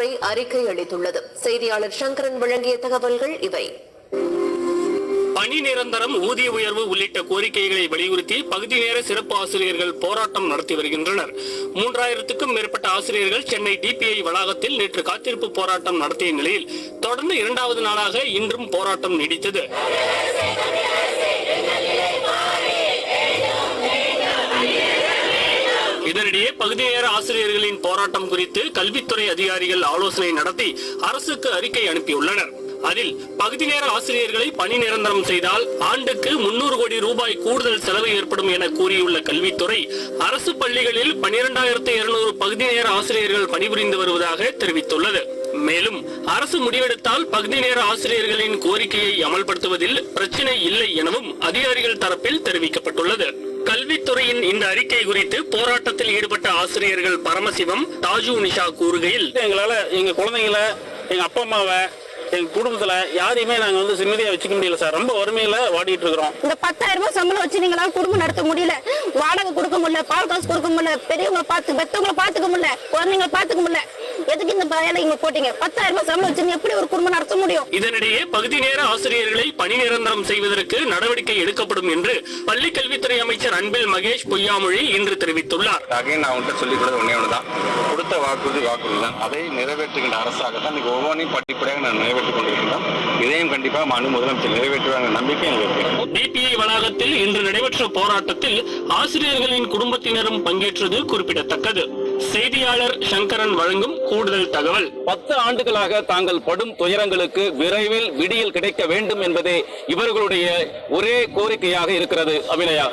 துறை அறிக்கை அளித்துள்ளது. செய்தியாளர் சங்கரன் வழங்கிய தகவல்கள் இவை. பணி நிரந்தரம் ஊதிய உயர்வு உள்ளிட்ட கோரிக்கைகளை வலியுறுத்தி பகுதி நேர சிறப்பு ஆசிரியர்கள் போராட்டம் நடத்தி வருகின்றனர். மூன்றாயிரத்துக்கும் மேற்பட்ட ஆசிரியர்கள் சென்னை டிபிஐ வளாகத்தில் நேற்று காத்திருப்பு போராட்டம் நடத்திய நிலையில் தொடர்ந்து இரண்டாவது நாளாக இன்றும் போராட்டம் நீடித்தது. இதனிடையே பகுதி நேர ஆசிரியர்களின் போராட்டம் குறித்து கல்வித்துறை அதிகாரிகள் ஆலோசனை நடத்தி அரசுக்கு அறிக்கை அனுப்பியுள்ளனர். அதில் பகுதி நேர ஆசிரியர்களை பணி நிரந்தரம் செய்தால் ஆண்டுக்கு முன்னூறு கோடி ரூபாய் கூடுதல் செலவு ஏற்படும் என கூறியுள்ள கல்வித்துறை அரசு பள்ளிகளில் பனிரெண்டாயிரத்து இருநூறு பகுதி நேர ஆசிரியர்கள் பணிபுரிந்து வருவதாக தெரிவித்துள்ளது. மேலும் அரசு முடிவெடுத்தால் பகுதி நேர ஆசிரியர்களின் கோரிக்கையை அமல்படுத்துவதில் பிரச்சினை இல்லை எனவும் அதிகாரிகள் தரப்பில் தெரிவிக்கப்பட்டுள்ளது. கல்வித்துறையின் இந்த அறிக்கை குறித்து போராட்டத்தில் ஈடுபட்ட ஆசிரியர்கள் பரமசிவம் தாஜு நிஷா கூறுகையில் எங்களால எங்க குழந்தைங்கள எங்க அப்பா அம்மாவை எங்க குடும்பத்துல யாரையுமே நாங்க வந்து நிம்மதியா வச்சுக்க முடியல சார். ரொம்ப வறுமையில வாடிட்டு இருக்கிறோம். இந்த பத்தாயிரம் ரூபாய் சம்பளம் வச்சு நீங்களால குடும்பம் நடத்த முடியல. வாடகை கொடுக்க முடியல பால் காசு கொடுக்க முடியல பெரியவங்களை பார்த்து பெத்தவங்களை பார்த்துக்க முடியல குழந்தைங்களை பார்த்துக்க முடியல. எதுக்கு இந்த வேலை இங்க போட்டீங்க? பத்தாயிரம் ரூபாய் சம்பளம் வச்சு நீ எப்படி ஒரு குடும்பம் நடத்த முடியும்? இதனிடையே பகுதி நேர ஆசிரியர்களை பணி நிரந்தரம் செய்வதற்கு நடவடிக்கை எடுக்கப்படும் என்று பள்ளி கல்வித்துறை அமைச்சர் அன்பில் மகேஷ் பொய்யாமொழி இன்று தெரிவித்துள்ளார். அகைன் நான் உங்கள்கிட்ட சொல்லிக் கொடுத்தது ஒன்றே ஒன்று தான் கொடுத்த வாக்குறுதி வாக்குறுதி தான் அதை நிறைவேற்றுகின்ற அரசாக தான் இன்னைக்கு ஒவ்வொன்றையும் படிப்படியாக நான் நிறைவேற்றிக் கொண்டிருக்கின்றோம். இதையும் கண்டிப்பாக மனு முதலமைச்சர் நிறைவேற்றுவாங்க நம்பிக்கை எங்களுக்கு இருக்கு. டிபிஐ வளாகத்தில் இன்று நடைபெற்ற போராட்டத்தில் ஆசிரியர்களின் குடும்பத்தினரும் பங்கேற்றது குறிப்பிடத்தக்கது. செய்தியாளர் சங்கரன் வழங்கும் கூடுதல் தகவல். பத்து ஆண்டுகளாக தாங்கள் படும் துயரங்களுக்கு விரைவில் விடியல் கிடைக்க வேண்டும் என்பதே இவர்களுடைய ஒரே கோரிக்கையாக இருக்கிறது அபிநயா.